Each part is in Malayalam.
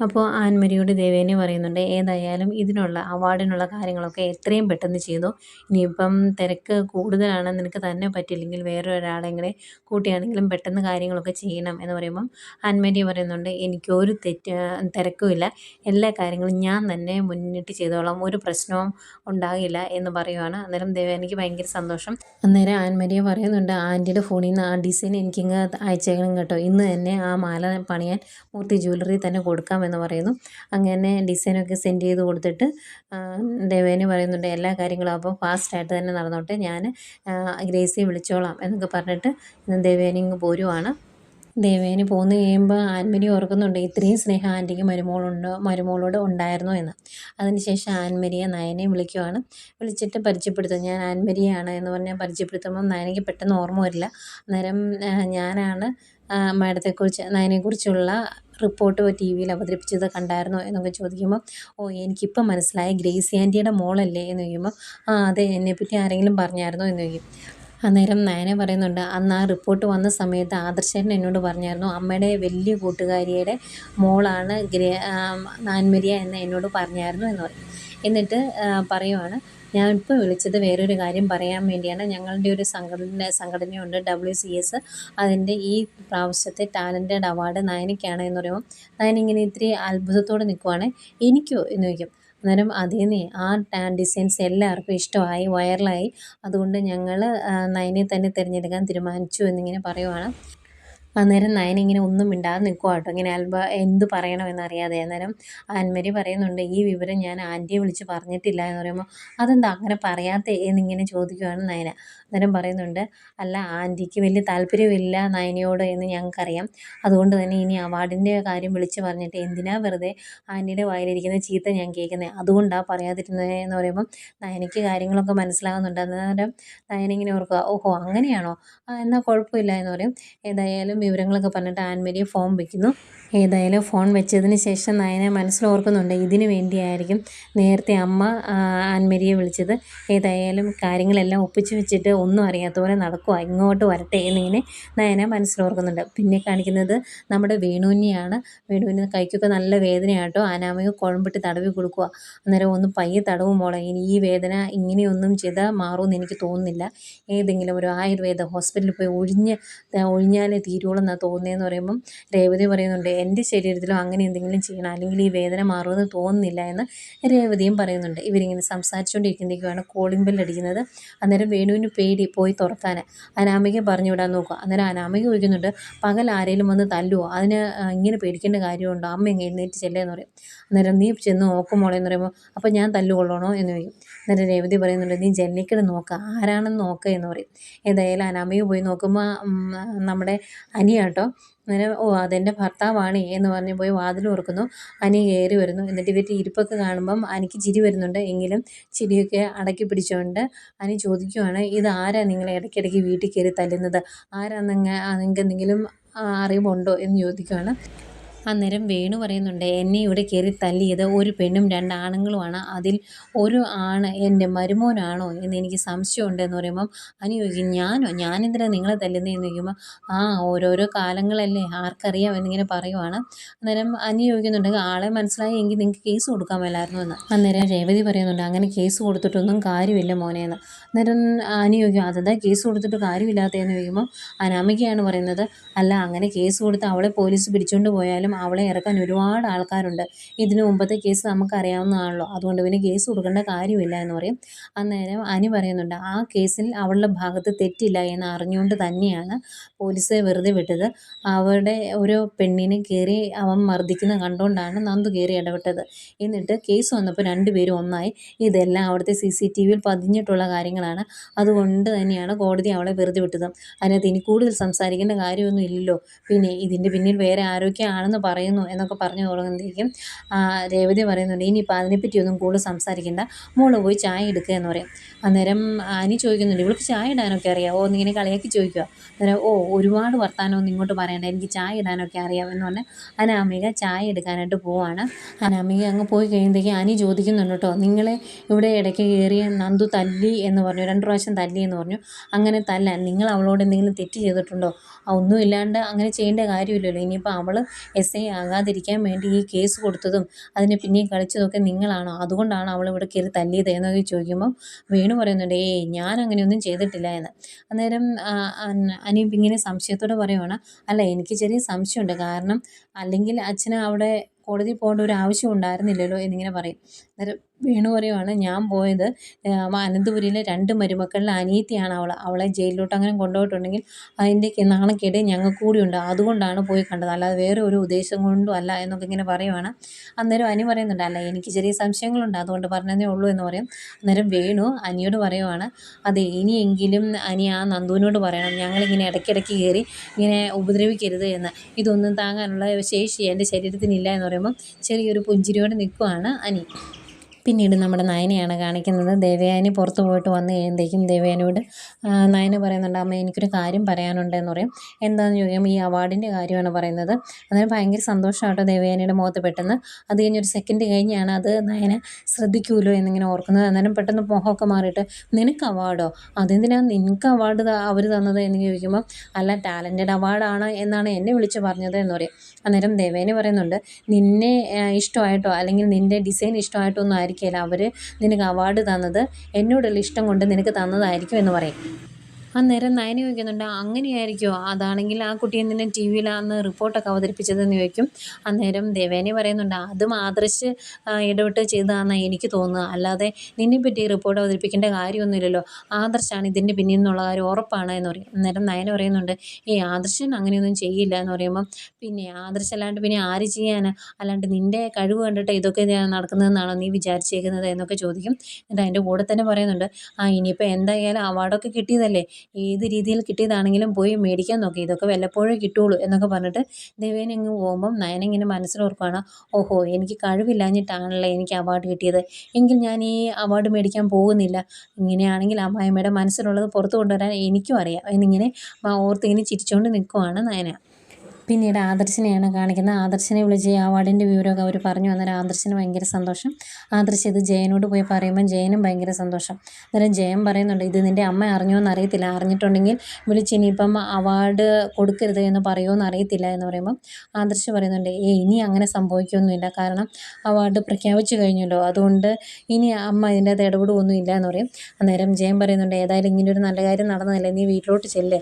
അപ്പോൾ ആൻമരിയോട് ദേവേനെ പറയുന്നുണ്ട് ഏതായാലും ഇതിനുള്ള അവാർഡിനുള്ള കാര്യങ്ങളൊക്കെ എത്രയും പെട്ടെന്ന് ചെയ്തു. ഇനിയിപ്പം തിരക്ക് കൂടുതലാണ് നിനക്ക് തന്നെ പറ്റില്ലെങ്കിൽ വേറെ ഒരാളെങ്ങനെ കൂട്ടിയാണെങ്കിലും പെട്ടെന്ന് കാര്യങ്ങളൊക്കെ ചെയ്യണം. എന്ന് പറയുമ്പം ആൻമരി പറയുന്നുണ്ട് എനിക്കൊരു തെറ്റ് തിരക്കുമില്ല. എല്ലാ കാര്യങ്ങളും ഞാൻ തന്നെ മുന്നിട്ട് ചെയ്തോളാം. ഒരു പ്രശ്നവും ഉണ്ടാകില്ല എന്ന് പറയുവാണ്. അന്നേരം ദേവേനയ്ക്ക് ഭയങ്കര സന്തോഷം. അന്നേരം ആൻമരിയെ പറയുന്നുണ്ട് ആന്റിയുടെ ഫോണിൽ നിന്ന് ആ ഡിസൈൻ എനിക്കിങ്ങ് അയച്ചേക്കണം കേട്ടോ. ഇന്ന് തന്നെ ആ മാല പണിയാൻ മൂർത്തി ജ്വല്ലറി തന്നെ കൊടുക്കാം എന്ന് പറയുന്നു. അങ്ങനെ ഡിസൈനൊക്കെ സെൻഡ് ചെയ്ത് കൊടുത്തിട്ട് ദേവേന് പറയുന്നുണ്ട് എല്ലാ കാര്യങ്ങളും അപ്പോൾ ഫാസ്റ്റായിട്ട് തന്നെ നടന്നോട്ടെ. ഞാൻ ഗ്രേസിയെ വിളിച്ചോളാം എന്നൊക്കെ പറഞ്ഞിട്ട് ദേവേനി ഇങ്ങ് പോരുവാണ്. ദേവേനി പോന്ന് കഴിയുമ്പോൾ ആൻമരി ഓർക്കുന്നുണ്ട് ഇത്രയും സ്നേഹം ആന്റിക്ക് മരുമോളുണ്ടോ മരുമോളോട് ഉണ്ടായിരുന്നു എന്ന്. അതിനുശേഷം ആൻമരിയെ നയനെ വിളിക്കുവാണ്. വിളിച്ചിട്ട് പരിചയപ്പെടുത്തും ഞാൻ ആൻമരിയാണ് എന്ന് പറഞ്ഞാൽ പരിചയപ്പെടുത്തുമ്പോൾ നയനയ്ക്ക് പെട്ടെന്ന് ഓർമ്മ വരില്ല. അന്നേരം ഞാനാണ് മാഡത്തെക്കുറിച്ച് നയനെക്കുറിച്ചുള്ള റിപ്പോർട്ട് ടി വിയിൽ അവതരിപ്പിച്ചത് കണ്ടായിരുന്നോ എന്നൊക്കെ ചോദിക്കുമ്പോൾ ഓ എനിക്കിപ്പം മനസ്സിലായി ഗ്രേസി ആന്റിയുടെ മോളല്ലേ? എന്ന് ചോദിക്കുമ്പോൾ ആ അതെ എന്നെപ്പറ്റി ആരെങ്കിലും പറഞ്ഞായിരുന്നോ? എന്ന് ചോദിക്കും. അന്നേരം നയനെ പറയുന്നുണ്ട് അന്ന് ആ റിപ്പോർട്ട് വന്ന സമയത്ത് ആദർശൻ എന്നോട് പറഞ്ഞായിരുന്നു അമ്മയുടെ വലിയ കൂട്ടുകാരിയുടെ മോളാണ് ഗ്രേ നാൻമരിയ എന്ന് എന്നോട് പറഞ്ഞായിരുന്നു എന്ന് പറയും. എന്നിട്ട് പറയുവാണ് ഞാൻ ഇപ്പോൾ വിളിച്ചത് വേറൊരു കാര്യം പറയാൻ വേണ്ടിയാണ്. ഞങ്ങളുടെ ഒരു സംഘടന സംഘടനയുണ്ട് ഡബ്ല്യു സി എസ് അതിന്റെ ഈ പ്രാവശ്യത്തെ ടാലന്റഡ് അവാർഡ് നയനയ്ക്കാണ് എന്ന് പറയുമ്പോൾ നയനിങ്ങനെ ഇത്തിരി അത്ഭുതത്തോടെ നിൽക്കുവാണ്. എനിക്കോ എന്ന് ചോദിക്കും അന്നേരം അതേന്നേ ആ ടാൻ ഡിസൈൻസ് എല്ലാവർക്കും ഇഷ്ടമായി വൈറലായി. അതുകൊണ്ട് ഞങ്ങൾ നയനെ തന്നെ തിരഞ്ഞെടുക്കാൻ തീരുമാനിച്ചു എന്നിങ്ങനെ പറയുവാണ്. അന്നേരം നയൻ ഇങ്ങനെ ഒന്നും മിണ്ടാതെ നിൽക്കുക കേട്ടോ. ഇങ്ങനെ ആൽബ എന്ത് പറയണമെന്നറിയാതെ അന്നേരം ആൻമരി പറയുന്നുണ്ട് ഈ വിവരം ഞാൻ ആന്റിയെ വിളിച്ച് പറഞ്ഞിട്ടില്ല എന്ന് പറയുമ്പോൾ അതെന്താ അങ്ങനെ പറയാത്ത? എന്നിങ്ങനെ ചോദിക്കുകയാണ് നയന. അന്നേരം പറയുന്നുണ്ട് അല്ല ആന്റിക്ക് വലിയ താല്പര്യമില്ല നയനയോട് എന്ന് ഞങ്ങൾക്കറിയാം. അതുകൊണ്ട് തന്നെ ഇനി അവാർഡിന്റെ കാര്യം വിളിച്ച് പറഞ്ഞിട്ട് എന്തിനാ വെറുതെ ആന്റിയുടെ വായിലിരിക്കുന്ന ചീത്ത ഞാൻ കേൾക്കുന്നത് അതുകൊണ്ടാണ് പറയാതിരുന്നത് എന്ന് പറയുമ്പം നയനയ്ക്ക് കാര്യങ്ങളൊക്കെ മനസ്സിലാകുന്നുണ്ട്. അന്നേരം നയനിങ്ങനെ ഓർക്കുക ഓഹോ അങ്ങനെയാണോ? എന്നാൽ കുഴപ്പമില്ല എന്ന് പറയും. ഏതായാലും വിവരങ്ങളൊക്കെ പറഞ്ഞിട്ട് ആൻമരിയെ ഫോൺ വയ്ക്കുന്നു ഏതായാലും ഫോൺ വെച്ചതിന് ശേഷം നയന മനസ്സിലോർക്കുന്നുണ്ട്. ഇതിന് വേണ്ടിയായിരിക്കും നേരത്തെ അമ്മ ആൻമരിയെ വിളിച്ചത്. ഏതായാലും കാര്യങ്ങളെല്ലാം ഒപ്പിച്ച് വെച്ചിട്ട് ഒന്നും അറിയാത്ത പോലെ നടക്കുക ഇങ്ങോട്ട് വരട്ടെ എന്നിങ്ങനെ നയന മനസ്സിലോർക്കുന്നുണ്ട്. പിന്നെ കാണിക്കുന്നത് നമ്മുടെ വേണുവിനെയാണ്. വേണുവിന് കൈക്കൊക്കെ നല്ല വേദനയാട്ടോ. അനാമയ്ക്ക് കുഴമ്പിട്ട് തടവി കൊടുക്കുക അന്നേരം ഒന്ന് പയ്യെ തടവും മോളെ. ഇനി ഈ വേദന ഇങ്ങനെയൊന്നും ചെയ്താൽ മാറുമെന്ന് എനിക്ക് തോന്നുന്നില്ല. ഏതെങ്കിലും ഒരു ആയുർവേദ ഹോസ്പിറ്റലിൽ പോയി ഒഴിഞ്ഞ് ഒഴിഞ്ഞാലേ തീരുള്ളൂ എന്നാണ് തോന്നിയെന്ന് പറയുമ്പം രേവതി പറയുന്നുണ്ട് എന്റെ ശരീരത്തിലും അങ്ങനെ എന്തെങ്കിലും ചെയ്യണം അല്ലെങ്കിൽ ഈ വേദന മാറുമെന്ന് തോന്നുന്നില്ല എന്ന് രേവതിയും പറയുന്നുണ്ട്. ഇവരിങ്ങനെ സംസാരിച്ചുകൊണ്ടിരിക്കുമ്പോഴേക്കുമാണ് കോളിംഗ് ബെൽ അടിക്കുന്നത്. അന്നേരം വേണുവിന് പേടി പോയി തുറക്കാൻ അനാമിക പറഞ്ഞു വിടാൻ നോക്കുക അന്നേരം അനാമിക ചോദിക്കുന്നുണ്ട് പകൽ ആരെങ്കിലും വന്ന് തല്ലുവോ? അതിന് ഇങ്ങനെ പേടിക്കേണ്ട കാര്യമുണ്ടോ? അമ്മ എങ്ങനെ എഴുന്നേറ്റ് ചെല്ലേന്ന് പറയും. അന്നേരം നീ ചെന്ന് നോക്കും എന്ന് പറയുമ്പോൾ അപ്പോൾ ഞാൻ തല്ലുകൊള്ളണോ? എന്ന് ചോദിക്കും. അന്നേരം രേവതി പറയുന്നുണ്ട് നീ ജനലിക്കട് നോക്കുക ആരാണെന്ന് നോക്കുക എന്ന് പറയും. ഏതായാലും അനാമിക പോയി നോക്കുമ്പോൾ നമ്മുടെ അനിയാട്ടോ. അങ്ങനെ ഓ അതെന്റെ ഭർത്താവാണ് എന്ന് പറഞ്ഞ് പോയി വാതിൽ തുറക്കുന്നു. അനി കയറി വരുന്നു. എന്നിട്ട് ഇവരുടെ ഇരിപ്പൊക്കെ കാണുമ്പം അനിക്ക് ചിരി വരുന്നുണ്ട്. എങ്കിലും ചിരിയൊക്കെ അടക്കി പിടിച്ചുകൊണ്ട് അനി ചോദിക്കുവാണ് ഇത് ആരാ നിങ്ങളെ ഇടയ്ക്കിടയ്ക്ക് വീട്ടിൽ കയറി തല്ലുന്നത്? ആരാ നിങ്ങൾക്ക് എന്തെങ്കിലും അറിവുണ്ടോ? എന്ന് ചോദിക്കുവാണ്. അന്നേരം വേണു പറയുന്നുണ്ട് എന്നെ ഇവിടെ കയറി തല്ലിയത് ഒരു പെണ്ണും രണ്ട് ആണുങ്ങളുമാണ് അതിൽ ഒരു ആണ് എന്റെ മരുമോനാണോ? എന്ന് എനിക്ക് സംശയമുണ്ട് എന്ന് പറയുമ്പം അനു ചോദിക്കും ഞാനോ? ഞാനെന്തിനാണ് നിങ്ങളെ തല്ലുന്നത് എന്ന് ചോദിക്കുമ്പോൾ ആ ഓരോരോ കാലങ്ങളല്ലേ ആർക്കറിയാം എന്നിങ്ങനെ പറയുവാണ്. അന്നേരം അനു ചോദിക്കുന്നുണ്ടെങ്കിൽ ആളെ മനസ്സിലായി എങ്കിൽ നിങ്ങൾക്ക് കേസ് കൊടുക്കാൻ മേലായിരുന്നു എന്ന്. അന്നേരം രേവതി പറയുന്നുണ്ട് അങ്ങനെ കേസ് കൊടുത്തിട്ടൊന്നും കാര്യമില്ല മോനെ എന്ന്. അന്നേരം അനു ചോദിക്കും അതെന്താ കേസ് കൊടുത്തിട്ട് കാര്യമില്ലാത്തതെന്ന് ചോദിക്കുമ്പോൾ അനാമികയാണ് പറയുന്നത്. അല്ല അങ്ങനെ കേസ് കൊടുത്ത് അവളെ പോലീസ് പിടിച്ചുകൊണ്ട് പോയാലും അവളെ ഇറക്കാൻ ഒരുപാട് ആൾക്കാരുണ്ട്. ഇതിനു മുമ്പത്തെ കേസ് നമുക്കറിയാവുന്നതാണല്ലോ. അതുകൊണ്ട് പിന്നെ കേസ് കൊടുക്കേണ്ട കാര്യമില്ല എന്ന് പറയും. അന്നേരം അനി പറയുന്നുണ്ട് ആ കേസിൽ അവളുടെ ഭാഗത്ത് തെറ്റില്ല എന്ന് അറിഞ്ഞുകൊണ്ട് തന്നെയാണ് പോലീസ് വെറുതെ വിട്ടത്. അവരുടെ ഒരു പെണ്ണിനെ കയറി അവൻ മർദ്ദിക്കുന്ന കണ്ടുകൊണ്ടാണ് നന്ദു കയറി ഇടപെട്ടത്. എന്നിട്ട് കേസ് വന്നപ്പോൾ രണ്ടുപേരും ഒന്നായി. ഇതെല്ലാം അവിടുത്തെ സി സി ടി വിയിൽ പതിഞ്ഞിട്ടുള്ള കാര്യങ്ങളാണ്. അതുകൊണ്ട് തന്നെയാണ് കോടതി അവളെ വെറുതെ വിട്ടത്. അതിനകത്ത് ഇനി കൂടുതൽ സംസാരിക്കേണ്ട കാര്യമൊന്നും ഇല്ലല്ലോ. പിന്നെ ഇതിന്റെ പിന്നിൽ വേറെ ആരൊക്കെയാണെന്ന് പറയുന്നു എന്നൊക്കെ പറഞ്ഞു തുടങ്ങുമ്പോഴേക്കും രേവതി പറയുന്നുണ്ട് ഇനിയിപ്പോൾ അതിനെപ്പറ്റിയൊന്നും കൂടുതൽ സംസാരിക്കേണ്ട. മോൾ പോയി ചായ എടുക്കുക എന്ന് പറയും. അന്നേരം അനി ചോദിക്കുന്നുണ്ട് ഇവൾക്ക് ചായ ഇടാനൊക്കെ അറിയാമോ എന്നിങ്ങനെ കളിയാക്കി ചോദിക്കുക അന്നേരം ഓ ഒരുപാട് വർത്തമാനമൊന്നും ഇങ്ങോട്ട് പറയണ്ട. എനിക്ക് ചായ ഇടാനൊക്കെ അറിയാം എന്ന് പറഞ്ഞ് അനാമിക ചായ എടുക്കാനായിട്ട് പോവാണ്. അനാമിക അങ്ങ് പോയി കഴിയുമ്പോഴത്തേക്കും അനി ചോദിക്കുന്നുണ്ട് കേട്ടോ നിങ്ങളെ ഇവിടെ ഇടയ്ക്ക് കയറിയ നന്ദു തല്ലി എന്ന് പറഞ്ഞു രണ്ട് പ്രാവശ്യം തല്ലി എന്ന് പറഞ്ഞു. അങ്ങനെ തല്ല. നിങ്ങൾ അവളോട് എന്തെങ്കിലും തെറ്റ് ചെയ്തിട്ടുണ്ടോ? ഒന്നും ഇല്ലാണ്ട് അങ്ങനെ ചെയ്യേണ്ട കാര്യമില്ലല്ലോ. ഇനിയിപ്പോൾ അവൾ എസ് ഐ ആകാതിരിക്കാൻ വേണ്ടി ഈ കേസ് കൊടുത്തതും അതിനെ പിന്നെയും കളിച്ചതൊക്കെ നിങ്ങളാണോ. അതുകൊണ്ടാണ് അവൾ ഇവിടെ കയറി തല്ലിയത് എന്നൊക്കെ ചോദിക്കുമ്പോൾ വേണു പറയുന്നുണ്ട് ഏയ് ഞാൻ അങ്ങനെയൊന്നും ചെയ്തിട്ടില്ല എന്ന്. അന്നേരം അനീപ് ഇങ്ങനെ സംശയത്തോടെ പറയുവാണ് അല്ല എനിക്ക് ചെറിയ സംശയമുണ്ട്. കാരണം അല്ലെങ്കിൽ അച്ഛന് അവിടെ കോടതിയിൽ പോകേണ്ട ഒരു ആവശ്യം ഉണ്ടായിരുന്നില്ലല്ലോ എന്നിങ്ങനെ പറയും. അന്നേരം വേണു പറയുവാണ് ഞാൻ പോയത് അനന്തപുരിയിലെ രണ്ട് മരുമക്കളിലെ അനിയത്തിയാണ് അവൾ അവളെ ജയിലിലോട്ട് അങ്ങനെ കൊണ്ടുപോയിട്ടുണ്ടെങ്കിൽ അതിന്റെ നാണക്കേട് ഞങ്ങൾക്ക് കൂടിയുണ്ട് അതുകൊണ്ടാണ് പോയി കണ്ടത്. അല്ലാതെ വേറെ ഒരു ഉദ്ദേശം കൊണ്ടും അല്ല എന്നൊക്കെ ഇങ്ങനെ പറയുവാണ്. അന്നേരം അനി പറയുന്നുണ്ട് അല്ല എനിക്ക് ചെറിയ സംശയങ്ങളുണ്ട്. അതുകൊണ്ട് പറഞ്ഞതേ ഉള്ളൂ എന്ന് പറയും. അന്നേരം വേണു അനിയോട് പറയുവാണ് അതെ ഇനിയെങ്കിലും അനി ആ നന്ദുവിനോട് പറയണം. ഞങ്ങളിങ്ങനെ ഇടയ്ക്കിടയ്ക്ക് കയറി ഇങ്ങനെ ഉപദ്രവിക്കരുത് എന്ന്. ഇതൊന്നും താങ്ങാനുള്ള ശേഷി എന്റെ ശരീരത്തിനില്ല എന്ന് പറയുമ്പം ചെറിയൊരു പുഞ്ചിരിയോടെ നിൽക്കുവാണ് അനി. പിന്നീട് നമ്മുടെ നയനയാണ് കാണിക്കുന്നത്. ദേവയാനി പുറത്ത് പോയിട്ട് വന്നു കഴിയുമ്പോഴേക്കും ദേവയാനിയോട് നയന പറയുന്നുണ്ട് അമ്മ എനിക്കൊരു കാര്യം പറയാനുണ്ട് എന്ന് പറയും. എന്താണെന്ന് ചോദിക്കുമ്പോൾ ഈ അവാർഡിന്റെ കാര്യമാണ് പറയുന്നത്. അന്നേരം ഭയങ്കര സന്തോഷമാട്ടോ ദേവയാനിയുടെ മുഖത്ത് പെട്ടെന്ന്. അത് കഴിഞ്ഞൊരു സെക്കൻഡ് കഴിഞ്ഞാണ് അത് നയന ശ്രദ്ധിക്കുമല്ലോ എന്നിങ്ങനെ ഓർക്കുന്നത്. അന്നേരം പെട്ടെന്ന് മുഖമൊക്കെ മാറിയിട്ട് നിനക്ക് അവാർഡോ? അതെന്തിനാണ് നിനക്ക് അവാർഡ് അവർ തന്നത്? എന്ന് ചോദിക്കുമ്പോൾ അല്ല ടാലന്റഡ് അവാർഡാണ് എന്നാണ് എന്നെ വിളിച്ച് പറഞ്ഞത് എന്ന് പറയും. അന്നേരം ദേവേനെ പറയുന്നുണ്ട് നിന്നെ ഇഷ്ടമായിട്ടോ? അല്ലെങ്കിൽ നിന്റെ ഡിസൈൻ ഇഷ്ടമായിട്ടോ ഒന്നും ആയിരിക്കും ആയിരിക്കില്ല അവർ നിനക്ക് അവാർഡ് തന്നത് എന്നോടുള്ള ഇഷ്ടം കൊണ്ട് നിനക്ക് തന്നതായിരിക്കും എന്ന് പറയും. അന്നേരം നയന ചോദിക്കുന്നുണ്ട് അങ്ങനെയായിരിക്കുമോ അതാണെങ്കിൽ ആ കുട്ടി എന്തിനാ ടി വിയിൽ അന്ന് റിപ്പോർട്ടൊക്കെ അവതരിപ്പിച്ചതെന്ന് ചോദിക്കും. അന്നേരം ദേവേനെ പറയുന്നുണ്ട് അതും ആദർശ് ഇടപെട്ട് ചെയ്തതാണെന്നാണ് എനിക്ക് തോന്നുക. അല്ലാതെ നിന്നെ നിന്നെപ്പറ്റി റിപ്പോർട്ട് അവതരിപ്പിക്കേണ്ട കാര്യമൊന്നുമില്ലല്ലോ. ആദർശാണ് ഇതിന്റെ പിന്നിൽ നിന്നുള്ള കാര്യം ഉറപ്പാണ് എന്ന് പറയും. അന്നേരം നയന പറയുന്നുണ്ട് ഈ ആദർശൻ അങ്ങനെയൊന്നും ചെയ്യില്ല എന്ന് പറയുമ്പം പിന്നെ ആദർശ് അല്ലാണ്ട് പിന്നെ ആര് ചെയ്യാനാ? അല്ലാണ്ട് നിന്റെ കഴിവ് കണ്ടിട്ട് ഇതൊക്കെ നടക്കുന്നതെന്നാണോ നീ വിചാരിച്ചേക്കുന്നത്? എന്നൊക്കെ ചോദിക്കും. എന്നിട്ട് അതിന്റെ കൂടെ തന്നെ പറയുന്നുണ്ട് ആ ഇനിയിപ്പോൾ എന്തായാലും അവാർഡൊക്കെ കിട്ടിയതല്ലേ? ഏത് രീതിയിൽ കിട്ടിയതാണെങ്കിലും പോയി മേടിക്കാൻ നോക്കി. ഇതൊക്കെ വല്ലപ്പോഴേ കിട്ടുള്ളൂ എന്നൊക്കെ പറഞ്ഞിട്ട് ദേവേന ഇങ്ങ് പോകുമ്പം നയന ഇങ്ങനെ മനസ്സിലോർക്കുകയാണ് ഓഹോ എനിക്ക് കഴിവില്ലാഞ്ഞിട്ടാണല്ലേ എനിക്ക് അവാർഡ് കിട്ടിയത്. എങ്കിൽ ഞാൻ ഈ അവാർഡ് മേടിക്കാൻ പോകുന്നില്ല. ഇങ്ങനെയാണെങ്കിൽ അമ്മായിമ്മയുടെ മനസ്സിലുള്ളത് പുറത്ത് കൊണ്ടുവരാൻ എനിക്കും അറിയാം. എന്നിങ്ങനെ ഓർത്തിങ്ങനെ ചിരിച്ചുകൊണ്ട് നിൽക്കുവാണ് നയന. പിന്നീട് ആദർശിനെയാണ് കാണിക്കുന്നത്. ആദർശനെ വിളിച്ച് ഈ അവാർഡിന്റെ വിവരമൊക്കെ അവർ പറഞ്ഞു അന്നേരം ആദർശന് ഭയങ്കര സന്തോഷം. ആദർശ് ഇത് ജയനോട് പോയി പറയുമ്പോൾ ജയനും ഭയങ്കര സന്തോഷം. അന്നേരം ജയൻ പറയുന്നുണ്ട് ഇത് നിന്റെ അമ്മ അറിഞ്ഞോ എന്ന് അറിയത്തില്ല. അറിഞ്ഞിട്ടുണ്ടെങ്കിൽ വിളിച്ച് ഇനിയിപ്പം അവാർഡ് കൊടുക്കരുത് എന്ന് പറയുമോ എന്ന് അറിയത്തില്ല എന്ന് പറയുമ്പം ആദർശ് പറയുന്നുണ്ട് ഏ ഇനി അങ്ങനെ സംഭവിക്കുകയൊന്നുമില്ല കാരണം അവാർഡ് പ്രഖ്യാപിച്ചു കഴിഞ്ഞല്ലോ. അതുകൊണ്ട് ഇനി അമ്മ ഇതിന്റെ അകത്ത് ഇടപെടുകയൊന്നുമില്ല എന്ന് പറയും. അന്നേരം ജയൻ പറയുന്നുണ്ട് ഏതായാലും ഇങ്ങനെ ഒരു നല്ല കാര്യം നടന്നതല്ലേ? നീ വീട്ടിലോട്ട് ചെല്ലേ.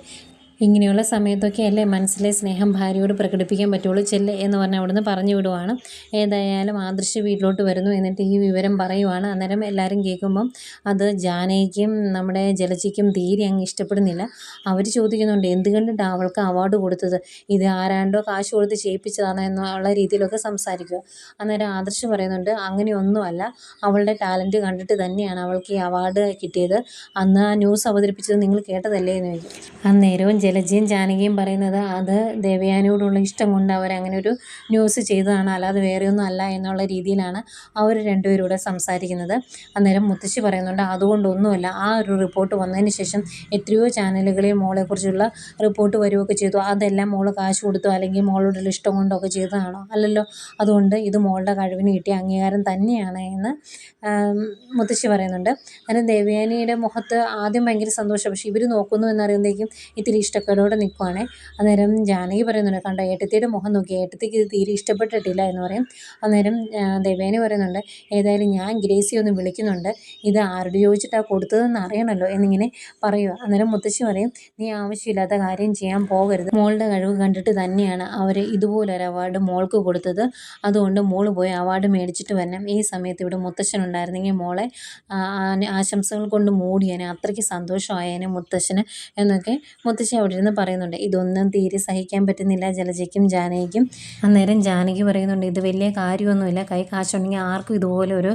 ഇങ്ങനെയുള്ള സമയത്തൊക്കെ അല്ലേ മനസ്സിലെ സ്നേഹം ഭാര്യയോട് പ്രകടിപ്പിക്കാൻ പറ്റുള്ളൂ? ചെല്ല് എന്ന് പറഞ്ഞ് അവിടുന്ന് പറഞ്ഞു വിടുവാണ്. ഏതായാലും ആദർശ് വീട്ടിലോട്ട് വരുന്നു എന്നിട്ട് ഈ വിവരം പറയുവാണ്. അന്നേരം എല്ലാവരും കേൾക്കുമ്പം അത് ജാനയ്ക്കും നമ്മുടെ ജലജിക്കും തീരെ അങ്ങ് ഇഷ്ടപ്പെടുന്നില്ല. അവർ ചോദിക്കുന്നുണ്ട് എന്തുകൊണ്ടിട്ട് അവൾക്ക് അവാർഡ് കൊടുത്തത്? ഇത് ആരാണ്ടോ കാശ് കൊടുത്ത് ചെയ്യിപ്പിച്ചതാണ് എന്നുള്ള രീതിയിലൊക്കെ സംസാരിക്കുക. അന്നേരം ആദർശ് പറയുന്നുണ്ട് അങ്ങനെയൊന്നുമല്ല. അവളുടെ ടാലന്റ് കണ്ടിട്ട് തന്നെയാണ് അവൾക്ക് ഈ അവാർഡ് കിട്ടിയത്. അന്ന് ആ ന്യൂസ് അവതരിപ്പിച്ചത് നിങ്ങൾ കേട്ടതല്ലേ? എന്ന് ചോദിക്കും. അന്നേരവും ജലജയും ജാനകിയും പറയുന്നത് അത് ദേവയാനിയോടുള്ള ഇഷ്ടം കൊണ്ട് അവരങ്ങനെ ഒരു ന്യൂസ് ചെയ്തതാണ്. അല്ലാതെ വേറെയൊന്നും അല്ല എന്നുള്ള രീതിയിലാണ് അവർ രണ്ടുപേരൂടെ സംസാരിക്കുന്നത്. അന്നേരം മുത്തശ്ശി പറയുന്നുണ്ട് അതുകൊണ്ടൊന്നുമല്ല. ആ ഒരു റിപ്പോർട്ട് വന്നതിന് ശേഷം എത്രയോ ചാനലുകളിൽ മോളെക്കുറിച്ചുള്ള റിപ്പോർട്ട് വരികയൊക്കെ ചെയ്തു. അതെല്ലാം മോൾ കാശ് കൊടുത്തു അല്ലെങ്കിൽ മോളോടുള്ള ഇഷ്ടം കൊണ്ടൊക്കെ ചെയ്തതാണോ? അല്ലല്ലോ. അതുകൊണ്ട് ഇത് മോളുടെ കഴിവിന് കിട്ടിയ അംഗീകാരം തന്നെയാണ് എന്ന് മുത്തശ്ശി പറയുന്നുണ്ട്. അന്നേരം ദേവയാനിയുടെ മുഖത്ത് ആദ്യം ഭയങ്കര സന്തോഷം. പക്ഷേ ഇവർ നോക്കുന്നു എന്നറിയുമ്പോഴേക്കും ഇത്തിരി ഇഷ്ടക്കേടോടെ നിൽക്കുവാണ് അന്നേരം ജാനകി പറയുന്നുണ്ട് കണ്ട ഏട്ടത്തിയുടെ മുഖം നോക്കി. ഏട്ടത്തിക്ക് ഇത് തീരെ ഇഷ്ടപ്പെട്ടിട്ടില്ല എന്ന് പറയും. അന്നേരം ദേവേനി പറയുന്നുണ്ട് ഏതായാലും ഞാൻ ഗ്രേസി ഒന്ന് വിളിക്കുന്നുണ്ട്. ഇത് ആരോട് ചോദിച്ചിട്ടാണ് കൊടുത്തതെന്ന് അറിയണമല്ലോ എന്നിങ്ങനെ പറയുക അന്നേരം മുത്തശ്ശി പറയും നീ ആവശ്യമില്ലാത്ത കാര്യം ചെയ്യാൻ പോകരുത്. മോളുടെ കഴിവ് കണ്ടിട്ട് തന്നെയാണ് അവർ ഇതുപോലൊരു അവാർഡ് മോൾക്ക് കൊടുത്തത്. അതുകൊണ്ട് മോൾ പോയി അവാർഡ് മേടിച്ചിട്ട് വരണം. ഈ സമയത്ത് ഇവിടെ മുത്തശ്ശൻ ഉണ്ടായിരുന്നെങ്കിൽ മോളെ ആശംസകൾ കൊണ്ട് മൂടിയേനെ. അത്രയ്ക്ക് സന്തോഷമായേനെ മുത്തശ്ശന് എന്നൊക്കെ മുത്തശ്ശി അവിടെ ഇരുന്ന് പറയുന്നുണ്ട് ഇതൊന്നും തീരെ സഹിക്കാൻ പറ്റുന്നില്ല. ജലജയ്ക്കും ജാനകിക്കും. അന്നേരം ജാനകി പറയുന്നുണ്ട് ഇത് വലിയ കാര്യമൊന്നുമില്ല. കൈ കാശുണ്ടെങ്കിൽ ആർക്കും ഇതുപോലെ ഒരു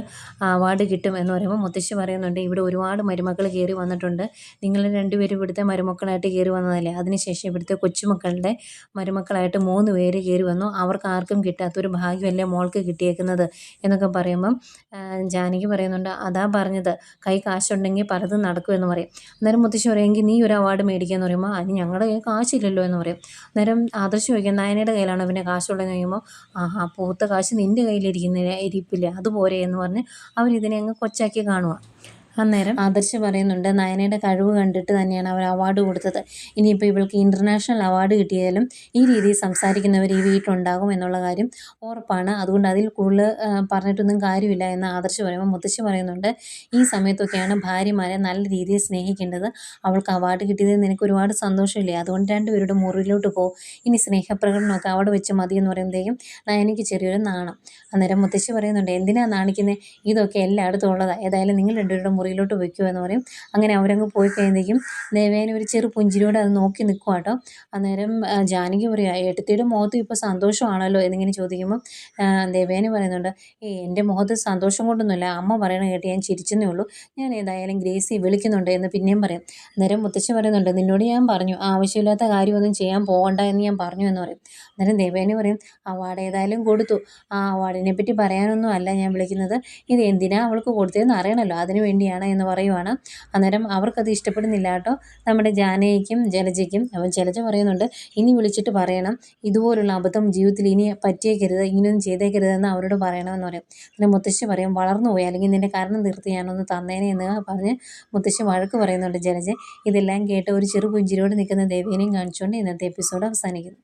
അവാർഡ് കിട്ടും എന്ന് പറയുമ്പോൾ മുത്തശ്ശി പറയുന്നുണ്ട് ഇവിടെ ഒരുപാട് മരുമക്കൾ കയറി വന്നിട്ടുണ്ട്. നിങ്ങൾ രണ്ടുപേരും ഇവിടുത്തെ മരുമക്കളായിട്ട് കയറി വന്നതല്ലേ? അതിനുശേഷം ഇവിടുത്തെ കൊച്ചുമക്കളുടെ മരുമക്കളായിട്ട് മൂന്ന് പേര് കയറി വന്നു. അവർക്ക് ആർക്കും കിട്ടാത്തൊരു ഭാഗ്യമല്ലേ മോൾക്ക് കിട്ടിയേക്കുന്നത്? എന്നൊക്കെ പറയുമ്പം ജാനകി പറയുന്നുണ്ട് അതാ പറഞ്ഞത്. കൈ കാശുണ്ടെങ്കിൽ പലതും നടക്കുമെന്ന് പറയും. അന്നേരം മുത്തശ്ശി പറയുമെങ്കിൽ നീ ഒരു അവാർഡ് മേടിക്കുക മേടിക്കാന്ന് പറയുമ്പോൾ അതിന് ഞങ്ങളുടെ കയ്യിൽ കാശില്ലല്ലോ എന്ന് പറയും. അന്നേരം ആദർശ് ചോദിക്കും നയനയുടെ കയ്യിലാണ് പിന്നെ കാശുള്ളതെന്ന് ചോദിക്കുമ്പോൾ ആഹാ പൂത്ത കാശ് നിന്റെ കയ്യിലിരിക്കുന്ന ഇരിപ്പില്ല അതുപോരെ എന്ന് പറഞ്ഞ് അവരിതിനെ അങ്ങ് കൊച്ചാക്കി കാണുക അന്നേരം ആദർശ് പറയുന്നുണ്ട് നയനയുടെ കഴിവ് കണ്ടിട്ട് തന്നെയാണ് അവർ അവാർഡ് കൊടുത്തത്. ഇനിയിപ്പോൾ ഇവൾക്ക് ഇന്റർനാഷണൽ അവാർഡ് കിട്ടിയാലും ഈ രീതിയിൽ സംസാരിക്കുന്നവർ ഈ വീട്ടിലുണ്ടാകും എന്നുള്ള കാര്യം ഉറപ്പാണ്. അതുകൊണ്ട് അതിൽ കൂടുതൽ പറഞ്ഞിട്ടൊന്നും കാര്യമില്ല എന്ന് ആദർശ് പറയുമ്പോൾ മുത്തശ്ശി പറയുന്നുണ്ട് ഈ സമയത്തൊക്കെയാണ് ഭാര്യമാരെ നല്ല രീതിയിൽ സ്നേഹിക്കേണ്ടത്. അവൾക്ക് അവാർഡ് കിട്ടിയതിൽ നിനക്ക് ഒരുപാട് സന്തോഷമില്ലേ? അതുകൊണ്ട് രണ്ടുപേരുടെ മുറിയിലോട്ട് പോകും ഇനി സ്നേഹപ്രകടനമൊക്കെ അവിടെ വെച്ച് മതി എന്ന് പറയുമ്പോഴത്തേക്കും നയനയ്ക്ക് ചെറിയൊരു നാണം. അന്നേരം മുത്തശ്ശി പറയുന്നുണ്ട് എന്തിനാണ് നാണിക്കുന്നത് ഇതൊക്കെ എല്ലായിടത്തും ഉള്ളതാണ് ഏതായാലും നിങ്ങൾ രണ്ടുപേരുടെ മുറിയിലോട്ട് വെക്കുക എന്ന് പറയും. അങ്ങനെ അവരങ്ങ് പോയി കഴിയുമ്പോഴേക്കും ദേവേന ഒരു ചെറു പുഞ്ചിരിയോടെ അത് നോക്കി നിൽക്കുക കേട്ടോ അന്നേരം ജാനകി പറയുക ഏട്ടത്തിയുടെ മുഖത്ത് ഇപ്പോൾ സന്തോഷമാണല്ലോ? എന്നിങ്ങനെ ചോദിക്കുമ്പോൾ ദേവേന പറയുന്നുണ്ട് ഏ എന്റെ മുഖത്ത് സന്തോഷം കൊണ്ടൊന്നുമില്ല. അമ്മ പറയണ കേട്ട് ഞാൻ ചിരിച്ചെന്നേ ഉള്ളൂ. ഞാൻ ഏതായാലും ഗ്രേസി വിളിക്കുന്നുണ്ട് എന്ന് പിന്നെയും പറയും. അന്നേരം മുത്തച്ഛൻ പറയുന്നുണ്ട് നിന്നോട് ഞാൻ പറഞ്ഞു ആവശ്യമില്ലാത്ത കാര്യമൊന്നും ചെയ്യാൻ പോകണ്ട എന്ന് ഞാൻ പറഞ്ഞു എന്ന് പറയും. അന്നേരം ദേവേന പറയും അവാർഡ് ഏതായാലും കൊടുത്തു. ആ അവാർഡിനെ പറ്റി പറയാനൊന്നും അല്ല ഞാൻ വിളിക്കുന്നത്. ഇത് എന്തിനാ അവൾക്ക് കൊടുത്തതെന്ന് അറിയണമല്ലോ അതിനു വേണ്ടിയാണ് വേണ്ടിയാണ് എന്ന് പറയുവാണ്. അന്നേരം അവർക്കത് ഇഷ്ടപ്പെടുന്നില്ല കേട്ടോ. നമ്മുടെ ജാനകിക്കും ജലജയ്ക്കും അവൻ ജലജ പറയുന്നുണ്ട് ഇനി വിളിച്ചിട്ട് പറയണം. ഇതുപോലുള്ള അബദ്ധം ജീവിതത്തിൽ ഇനി പറ്റിയേക്കരുത് ഇങ്ങനെയൊന്നും ചെയ്തേക്കരുതെന്ന് അവരോട് പറയണമെന്ന് പറയും. പിന്നെ മുത്തശ്ശി പറയും വളർന്നു പോയി അല്ലെങ്കിൽ നിന്റെ കാരണം നിർത്തി ഞാനൊന്ന് തന്നേനെ എന്ന് പറഞ്ഞ് മുത്തശ്ശി വഴക്ക് പറയുന്നുണ്ട് ജലജ. ഇതെല്ലാം കേട്ട് ഒരു ചെറു പുഞ്ചിരിയോട് നിൽക്കുന്ന ദേവീനെയും കാണിച്ചുകൊണ്ട് ഇന്നത്തെ എപ്പിസോഡ് അവസാനിക്കുന്നു.